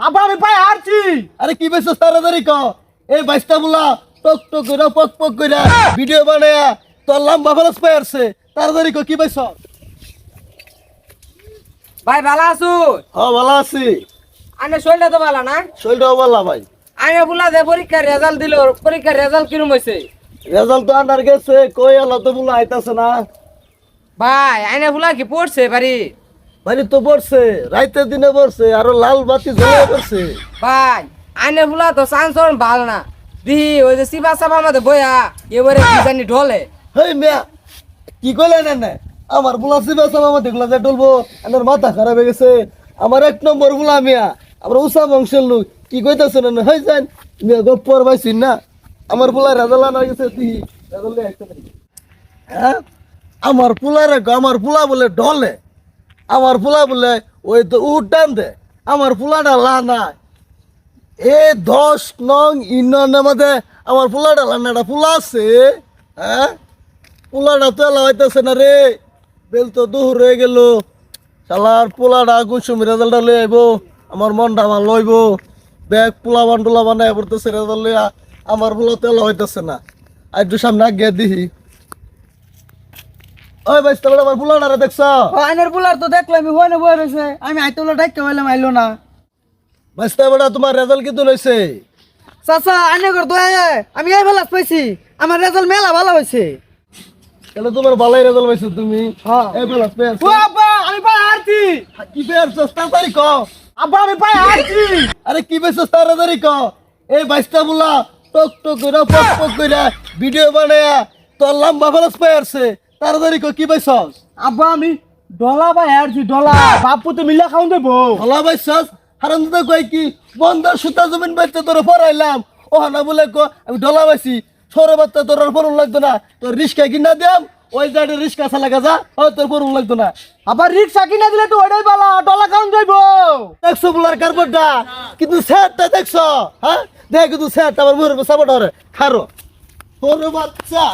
আব্বা আমি পাই হারছি আরে কি বেশ তাড়াতাড়ি ক এই বাইশটা বুলা টক টক করে পক পক করে ভিডিও বানায়া তোর লম্বা ফেরস পাইছে তাড়াতাড়ি ক কি ভাই ভালো আছো? হ ভালো আছি। আনে শরীরটা তো ভালো না? শরীরটাও ভালো ভাই। আনে বলা যে পরীক্ষার রেজাল্ট দিল পরীক্ষার রেজাল্ট কিরম হয়েছে রেজাল্ট তো আন্ডার গেছে কই আলো তো বুলা আইতাছে না। ভাই আইনে বলা কি পড়ছে বাড়ি বাড়ি তো পড়ছে রাইতের দিনে পড়ছে আরও লাল বাতি জ্বলে পড়ছে। ভাই আইনে বলা তো চান্স ভালো না। দিহি ওই যে শিবা সাবা আমাদের বয়া এবারে কি জানি ঢলে। হেই মিয়া কি কইলে না না আমার বুলা সিবা সাবা আমার দেখলা যে ডলবো আমার মাথা খারাপ হয়ে গেছে। আমার এক নম্বর বুলা মিয়া আমরা উষা বংশের লোক। কি কইতাছে না হই যান মিয়া গপ্পর পাইছি না। আমার বুলা রেজাল্ট আনা গেছে তুই একটা হ্যাঁ? আমার পুলারে আমার পুলা বলে ডলে আমার ফুলা বলে, ওই তো উঠ টান দে, আমার পুলাটা লা না এ দশ নং ইউনিয়নের মধ্যে আমার পোলাটা লান্নাটা পোলা আছে হ্যাঁ? পোলাটা তো এলা হইতেছে না রে। বেল তো দুহুর হয়ে গেল। শালার পোলাটা কুসুম রেজাল্টটা লই আইব, আমার মনটা আমার লইব। ব্যাগ পোলা বান বানাই পড়তেছে রেজাল্ট লইয়া আমার পোলা তো এলা হইতেছে না। আর একটু সামনে আগে দিহি। ওই ভাই তোমরা আমার পোলাটা দেখছ? আইনের বুলার তো দেখলাম আমি হয়ে বয়ে রয়েছে। আমি আইতে বলে ডাইতে পাইলাম আইলো না। ভাইস্তা বেটা তোমার রেজাল্ট কিন্তু লইছে। চাচা আইনে ঘর দয়া আমি এই ভালো পাইছি আমার রেজাল্ট মেলা ভালো হয়েছে তাহলে তোমার ভালোই রেজাল্ট পাইছো তুমি। হ্যাঁ। এই বেলা পেয়েছ ও আব্বা আমি পাই হারছি। কি পেয়েছ তাড়াতাড়ি কও। আব্বা আমি পাই হারছি। আরে কি বেছিস তাড়াতাড়ি ক এই বাইশটা বুলা টক টক করে পক পক করে ভিডিও বানায়া তোর লম্বা ফেরস পাইছে তাড়াতাড়ি ক কি পাইছস? আব্বা আমি ডলা পাই হারছি ডলা বাপু তো মিলা খাওন দেবো। হলা পাইছস? হারান তো কই কি? বন্ধর সুতা জমিন বাইতে তোর পড়াইলাম ও না বলে ক আমি ডলা পাইছি। সরে বাচ্চা তোর পড়ুন লাগতো না। তোর রিস্কা কিনা দিয়াম ওই জায়গায় রিস্কা চালা গা ও তোর পড়ুন লাগতো না। আবার রিক্সা কিনা দিলে তো ওইটাই বালা ডলা খাওন যাইবো দেখছ বুলার কার্বনটা কিন্তু স্যারটা দেখছ? হ্যাঁ? দেখ কিন্তু স্যারটা আমার মুখের সাপোর্ট হরে খারো। তোর বাচ্চা।